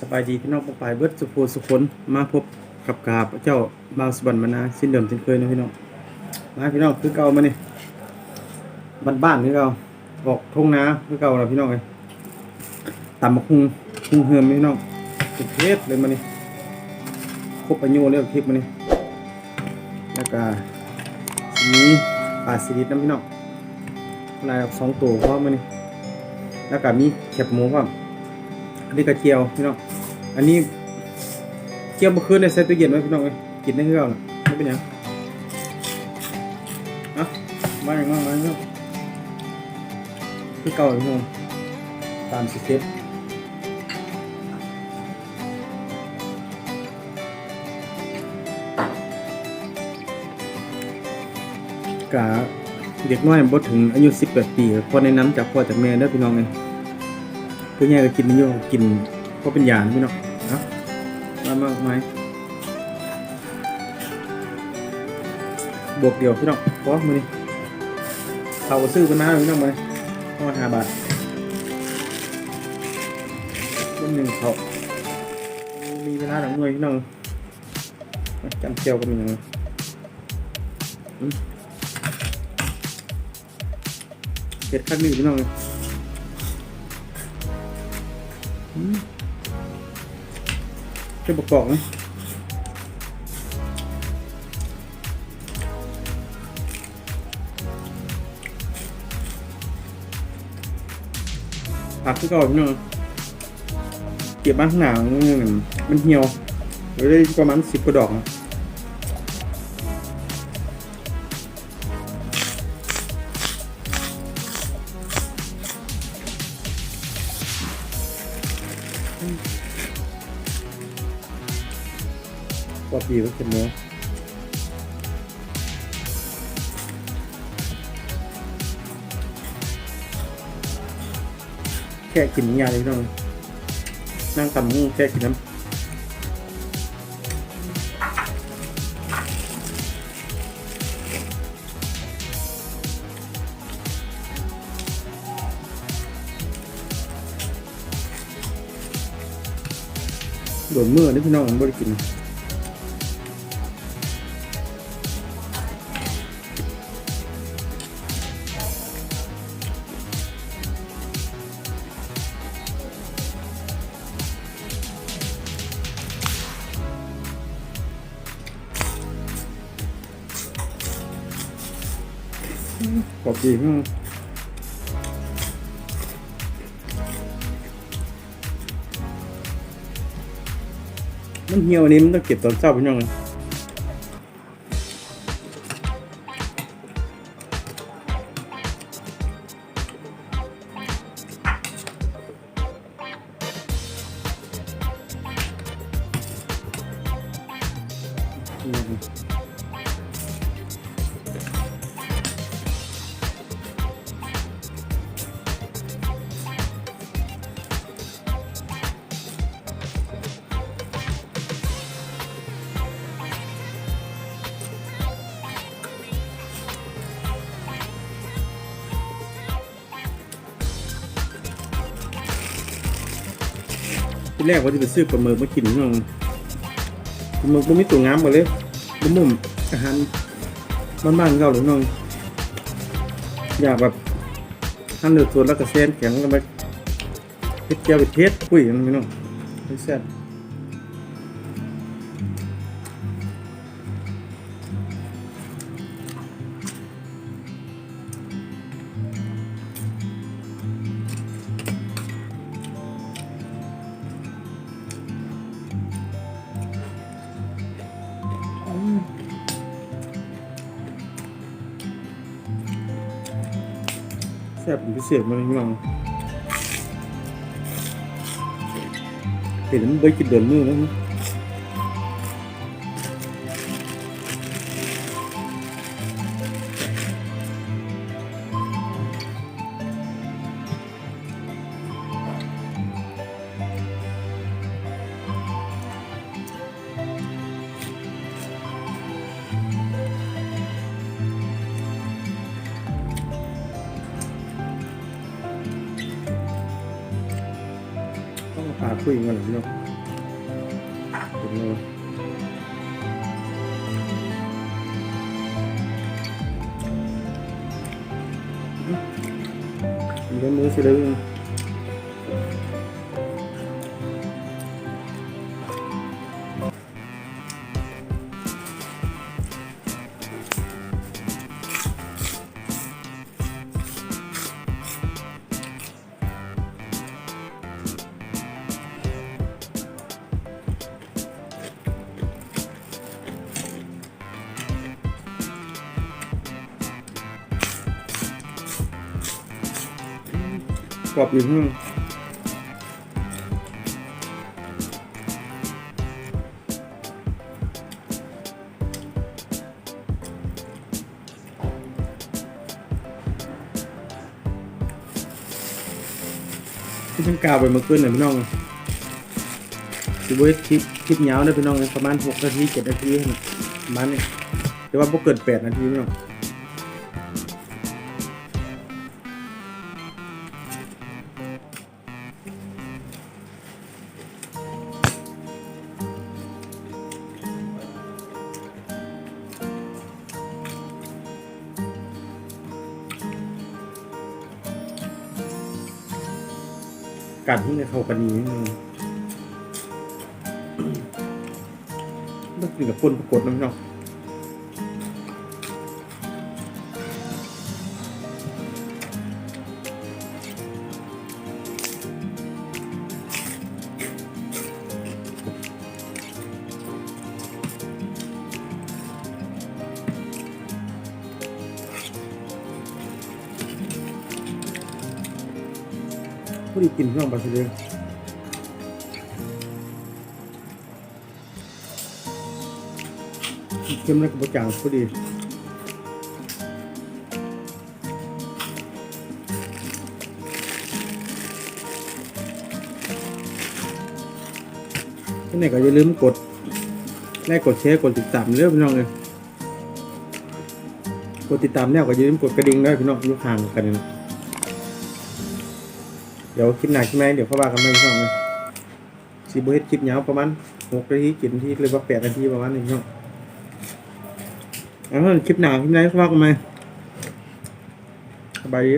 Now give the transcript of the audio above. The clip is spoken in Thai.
สบายดีพี่น้องปองปายเบิดสุโขสุคนมาพบกับกาพระเจ้าบาวสวรรค์มานาสิ้นเดิมสิ้นเคยนะพี่น้องมาพี่น้องคือเก่ามาเนี่ยบ้านบ้านคือเก่าออกทุ่งนาคือเก่าแล้วพี่น้องเลยตำบักหุงหุงเฮือมพี่น้องสุดเทศเลยมาเนี่ครบอายุเลยคลิปมาเนี่แล้วก็มีปลาสลิดน้ำพี่น้องลายสองตัวพร้อมมานี่แล้วก็มีแคบหมูพร้อมอันนี้กระเจียวพี่น้อง อันนี้เจียวเมื่อคืนเนี่ยใส่ตู้เย็นไว้พี่น้องเลยกินได้เท่าไหร่ไม่เป็นยังอะมาอย่างนั้นมาอย่างนั้นคือเก่าพี่น้องตามสเต็ปกะเด็กน้อยบ่ถึงอายุ18ปีพอในน้ำจากพ่อจากแม่เด้อพี่น้องเองคือแง่ก็กินนี่โยกินเพราะเป็นยานะพี่น้องนะ มามากมบวกเดียวพี่น้องเพราะมือนี้เขาซื้อกันมาพี่น้องมาเลยประมาณห้าบาทต้นหนึ่งเขามีเวลาหลังหน่วยพี่น้องจำเจียวก็มีอย่างเผ็ดขั้นหนี้พี่งพี่น้องเก็บบ้านข้างหน้ามั นมันเหี่ยวเลยประมาณสิบกว่าดอก นะปอปีก็เข็มหมูแค่กินยาเลยน้องนั่งตำมูแค่กินน้ำโดนเมื่อนี่พี่น้องมันไม่ได้กิน กติมันมันเหี่ยวอันนี้มันต้องเก็บตอนเช้าพี่น้องเลยอืม ที่แรกว่าจะไปซื้อปลาหมึกมากินน้องปลาหมึกมันม่ตัวงามหมดเลยมันมุ่มอาหารบ้านๆเราหรือน้อง อยากแบบทำเนื้อตัวแล้วก็เส้นแข็งกันไปเพ็ดแก้วไปเทสคุยกันพี่น้องไม่แซ่บ ซ่บเป็นพิเศษมากพี่น้องเห็นมันใบกินเดินมือแล้วาคุยกันหน่อยพี่น้องเป็นไงมีเรื่อมือสิเลย กรอบอยู่ข้างที่ฉันกาวไปเมื่อคืนน่ะพี่น้องสิบเวทคลิปคลิปยาวนะพี่น้องประมาณหกนาทีเจ็ดนาทีนะประมาณนี้แต่ว่าพวกเกินแปดนาทีพี่น้อง กัดที่ในเขากันนี้นิดนึงต้องกินกับคนปรากฏนะพี่น้อง ผู้ดีกินพี่น้องบาซิเลียนเค็มแล้วก็บะจางพอดีที่ไหนก็อย่าลืมกดไลค์กดแชร์กดติดตามเรื่องพี่น้องเลยกดติดตามแล้วก็อย่าลืมกดกระดิ่งด้วยพี่น้องอยู่ห่างกันนะ ดี๋ยวคลิปหน้าคลิปไหนเดี๋ยวเข้าว่ากันไหม่พี่องเลยสีบเฮ็ดคลิปยาวประมาณหกนาทีเจ็ดนาทีหรือว่าแปดนาทีประมาณนี้ช่องแล้วคลิปหน้าคลิปไหนเข้าว่ากันไหมสบายดี